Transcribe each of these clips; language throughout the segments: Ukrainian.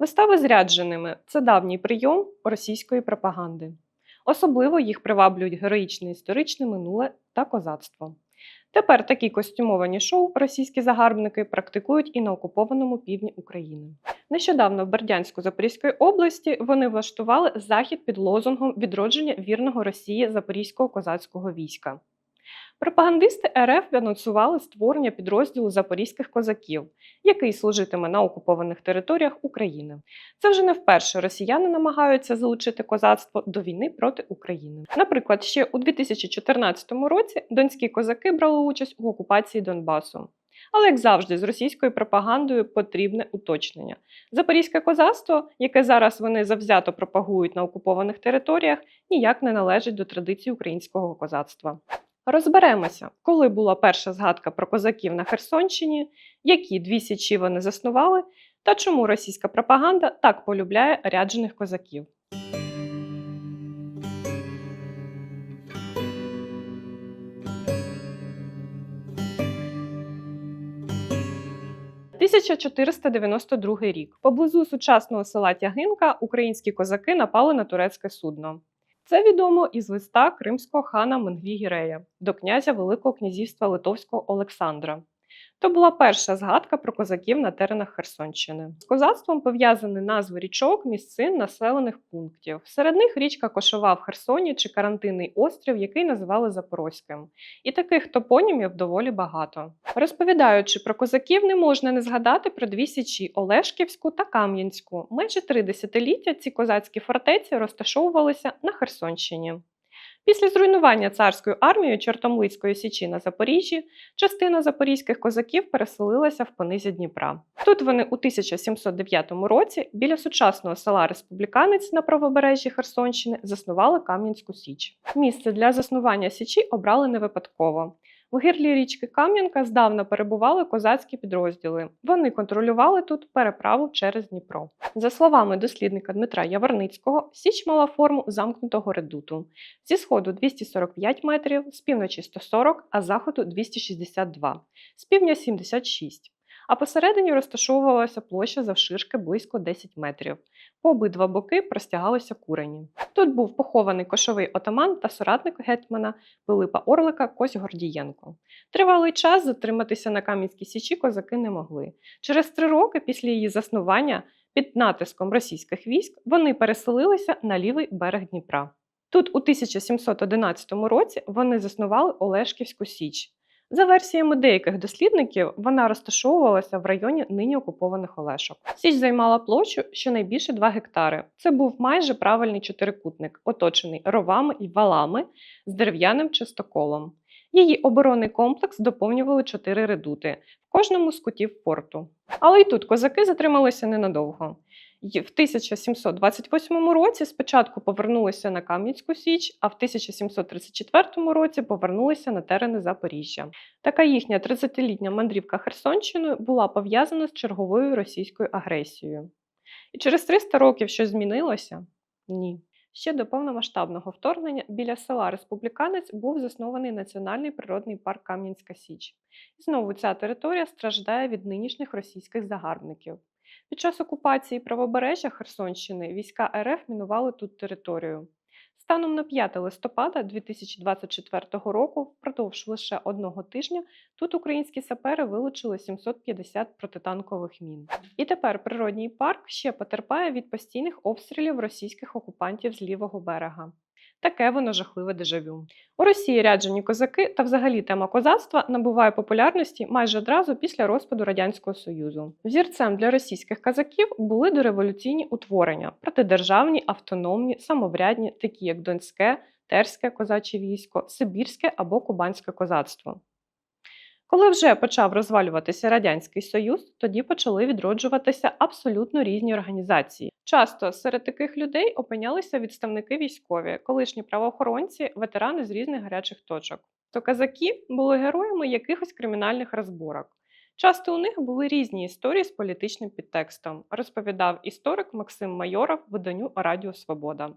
Вистави з рядженими це давній прийом російської пропаганди. Особливо їх приваблюють героїчне історичне минуле та козацтво. Тепер такі костюмовані шоу російські загарбники практикують і на окупованому півдні України. Нещодавно в Бердянську Запорізької області вони влаштували захід під лозунгом відродження вірного Росії Запорізького козацького війська. Пропагандисти РФ анонсували створення підрозділу запорізьких козаків, який служитиме на окупованих територіях України. Це вже не вперше росіяни намагаються залучити козацтво до війни проти України. Наприклад, ще у 2014 році донські козаки брали участь у окупації Донбасу. Але, як завжди, з російською пропагандою потрібне уточнення. Запорізьке козацтво, яке зараз вони завзято пропагують на окупованих територіях, ніяк не належить до традицій українського козацтва. Розберемося, коли була перша згадка про козаків на Херсонщині, які дві січі вони заснували, та чому російська пропаганда так полюбляє ряджених козаків. – 1492 рік. Поблизу сучасного села Тягинка українські козаки напали на турецьке судно. Це відомо із листа кримського хана Менгві Гірея до князя Великого князівства Литовського Олександра. То була перша згадка про козаків на теренах Херсонщини. З козацтвом пов'язані назви річок, місцин, населених пунктів. Серед них річка Кошова в Херсоні чи карантинний острів, який називали Запорозьким. І таких топонімів доволі багато. Розповідаючи про козаків, не можна не згадати про дві січі Олешківську та Кам'янську. Майже три десятиліття ці козацькі фортеці розташовувалися на Херсонщині. Після зруйнування царською армією Чортомлицької січі на Запоріжжі частина запорізьких козаків переселилася в понизі Дніпра. Тут вони у 1709 році біля сучасного села Республіканець на правобережжі Херсонщини заснували Кам'янську Січ. Місце для заснування січі обрали не випадково. В гирлі річки Кам'янка здавна перебували козацькі підрозділи. Вони контролювали тут переправу через Дніпро. За словами дослідника Дмитра Яворницького, Січ мала форму замкнутого редуту. Зі сходу 245 метрів, з півночі 140, а заходу 262, з півдня 76. А посередині розташовувалася площа завширшки близько 10 метрів. По обидва боки простягалися курені. Тут був похований кошовий отаман та соратник гетьмана Пилипа Орлика Кось Гордієнко. Тривалий час затриматися на Кам'янській Січі козаки не могли. Через три роки після її заснування під натиском російських військ вони переселилися на лівий берег Дніпра. Тут у 1711 році вони заснували Олешківську Січ. За версіями деяких дослідників, вона розташовувалася в районі нині окупованих Олешок. Січ займала площу щонайбільше 2 гектари. Це був майже правильний чотирикутник, оточений ровами і валами з дерев'яним частоколом. Її оборонний комплекс доповнювали чотири редути в кожному з кутів форту. Але й тут козаки затрималися ненадовго. В 1728 році спочатку повернулися на Кам'янську Січ, а в 1734 році повернулися на терени Запоріжжя. Така їхня 30-літня мандрівка Херсонщиною була пов'язана з черговою російською агресією. І через 300 років щось змінилося? Ні. Ще до повномасштабного вторгнення біля села Республіканець був заснований Національний природний парк Кам'янська Січ. І знову ця територія страждає від нинішніх російських загарбників. Під час окупації правобережжя Херсонщини війська РФ мінували тут територію. Станом на 5 листопада 2024 року, впродовж лише одного тижня, тут українські сапери вилучили 750 протитанкових мін. І тепер природній парк ще потерпає від постійних обстрілів російських окупантів з лівого берега. Таке воно жахливе дежавю. У Росії ряджені козаки та взагалі тема козацтва набуває популярності майже одразу після розпаду Радянського Союзу. Взірцем для російських казаків були дореволюційні утворення протидержавні, автономні, самоврядні, такі як Донське, Терське козаче військо, Сибірське або Кубанське козацтво. Коли вже почав розвалюватися Радянський Союз, тоді почали відроджуватися абсолютно різні організації. Часто серед таких людей опинялися відставники військові, колишні правоохоронці, ветерани з різних гарячих точок. То казаки були героями якихось кримінальних розборок. Часто у них були різні історії з політичним підтекстом, розповідав історик Максим Майоров виданню Радіо Свобода.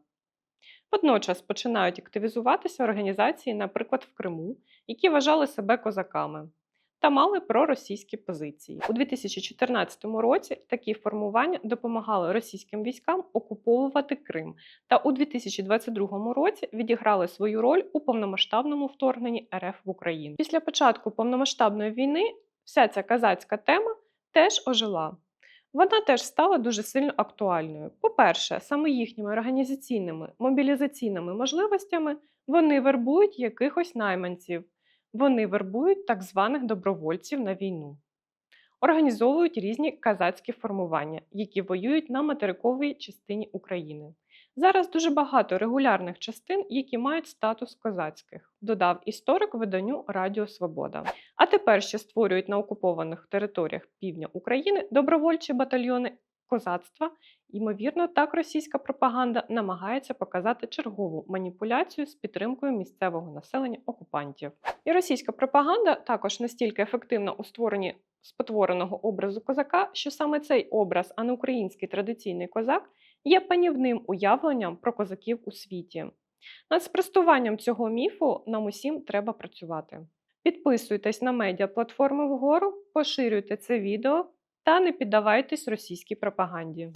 Водночас починають активізуватися організації, наприклад, в Криму, які вважали себе козаками. Та мали проросійські позиції. У 2014 році такі формування допомагали російським військам окуповувати Крим, та у 2022 році відіграли свою роль у повномасштабному вторгненні РФ в Україну. Після початку повномасштабної війни вся ця казацька тема теж ожила. Вона теж стала дуже сильно актуальною. По-перше, саме їхніми організаційними мобілізаційними можливостями вони вербують якихось найманців, вони вербують так званих добровольців на війну, організовують різні казацькі формування, які воюють на материковій частині України. Зараз дуже багато регулярних частин, які мають статус козацьких, додав історик виданню Радіо Свобода. А тепер ще створюють на окупованих територіях півдня України добровольчі батальйони козацтва. Ймовірно, так російська пропаганда намагається показати чергову маніпуляцію з підтримкою місцевого населення окупантів. І російська пропаганда також настільки ефективна у створенні спотвореного образу козака, що саме цей образ, а не український традиційний козак, є панівним уявленням про козаків у світі. Над спростуванням цього міфу нам усім треба працювати. Підписуйтесь на медіаплатформи вгору, поширюйте це відео та не піддавайтесь російській пропаганді.